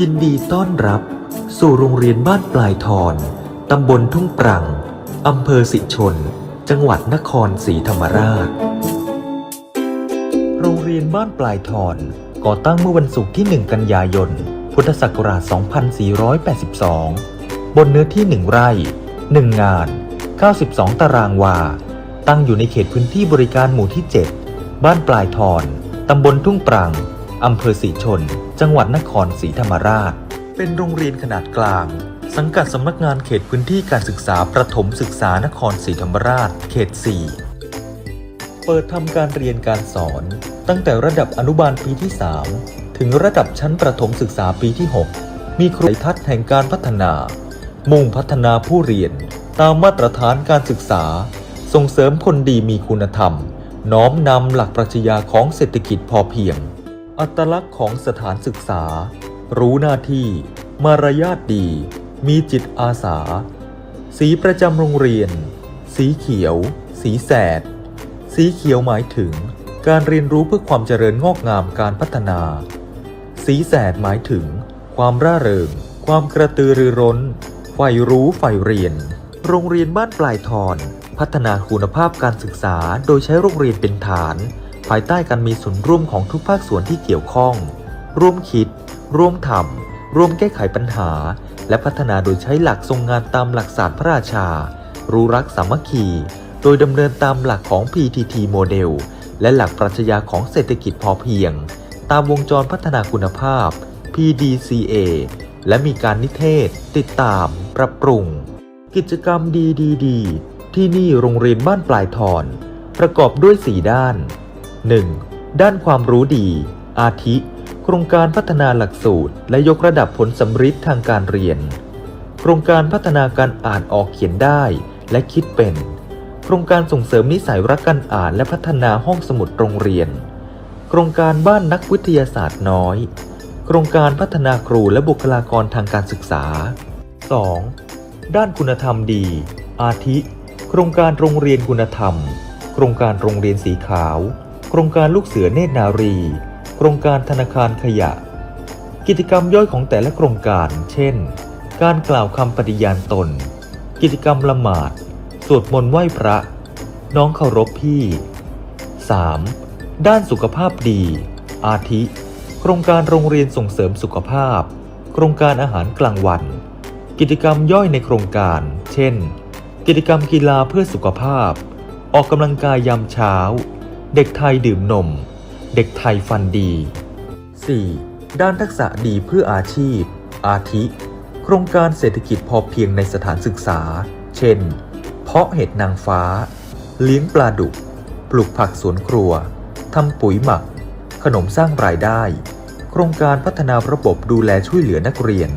ยินดีต้อนรับ สู่โรงเรียนบ้านปลายทอนตำบลทุ่งปรัง อำเภอสิชน จังหวัดนครศรีธรรมราช โรงเรียนบ้านปลายทอนก่อตั้งเมื่อวันศุกร์ที่ 1 กันยายน พุทธศักราช 2482 บนเนื้อที่ 1 ไร่ 1 งาน 92 ตารางวา ตั้งอยู่ในเขตพื้นที่บริการหมู่ที่ 7 บ้านปลายทอนตำบลทุ่งปรัง อำเภอสีชน จังหวัดนครศรีธรรมราช เป็นโรงเรียนขนาดกลาง สังกัดสำนักงานเขตพื้นที่การศึกษาประถมศึกษานครศรีธรรมราช เขต 4 เปิดทำการเรียนการสอน ตั้งแต่ระดับอนุบาลปีที่ 3 ถึงระดับชั้นประถมศึกษาปีที่ 6 มีครูทัศน์แห่งการพัฒนา มุ่งพัฒนาผู้เรียน ตามมาตรฐานการศึกษา ส่งเสริมคนดีมีคุณธรรม น้อมนำหลักปรัชญาของเศรษฐกิจพอเพียง อัตลักษณ์ของสถานศึกษา รู้หน้าที่ มารยาทดี มีจิตอาสา สีประจำโรงเรียน สีเขียว สีแสด สีเขียวหมายถึง การเรียนรู้เพื่อความเจริญงอกงามการพัฒนา สีแสดหมายถึง ความร่าเริง ความกระตือรือร้นใฝ่รู้ใฝ่เรียน โรงเรียนบ้านปลายทอนพัฒนาคุณภาพการศึกษาโดยใช้โรงเรียนเป็นฐาน ภายใต้การมีส่วนร่วมของทุกภาคส่วนที่เกี่ยวข้อง ร่วมคิด ร่วมทำร่วมแก้ไขปัญหา และพัฒนาโดยใช้หลักทรงงานตามหลักศาสตร์พระราชา รู้รักสามัคคี โดยดำเนินตามหลักของ PTT โมเดล และหลักปรัชญาของเศรษฐกิจพอเพียง ตามวงจรพัฒนาคุณภาพ PDCA และมีการนิเทศ ติดตาม ปรับปรุง กิจกรรมดีๆที่นี่โรงเรียนบ้านปลายทอน ประกอบด้วย 4 ด้าน 1. ด้านความรู้ดี อาทิ โครงการพัฒนาหลักสูตร และยกระดับผลสำฤทธิ์ทางการเรียน โครงการพัฒนาการอ่านออกเขียนได้และคิดเป็น โครงการส่งเสริมนิสัยรักการอ่านและพัฒนาห้องสมุดโรงเรียน โครงการบ้านนักวิทยาศาสตร์น้อย โครงการพัฒนาครูและบุคลากรทางการศึกษา 2. ด้านคุณธรรมดี อาทิ โครงการโรงเรียนคุณธรรม โครงการโรงเรียนสีขาว โครงการลูกเสือเนตรนารี โครงการธนาคารขยะ กิจกรรมย่อยของแต่ละโครงการ เช่น การกล่าวคำปฏิญาณตน กิจกรรมละหมาด สวดมนต์ไหว้พระ น้องเคารพพี่ 3. ด้านสุขภาพดี อาทิ โครงการโรงเรียนส่งเสริมสุขภาพ โครงการอาหารกลางวัน กิจกรรมย่อยในโครงการ เช่น กิจกรรมกีฬาเพื่อสุขภาพ ออกกำลังกายยามเช้า เด็กไทยดื่มนม เด็กไทยฟันดี 4. ด้านทักษะดีเพื่ออาชีพ อาทิ โครงการเศรษฐกิจพอเพียงในสถานศึกษา เช่น เพาะเห็ดนางฟ้า เลี้ยงปลาดุก ปลูกผักสวนครัว ทำปุ๋ยหมัก ขนมสร้างรายได้ โครงการพัฒนาระบบดูแลช่วยเหลือนักเรียน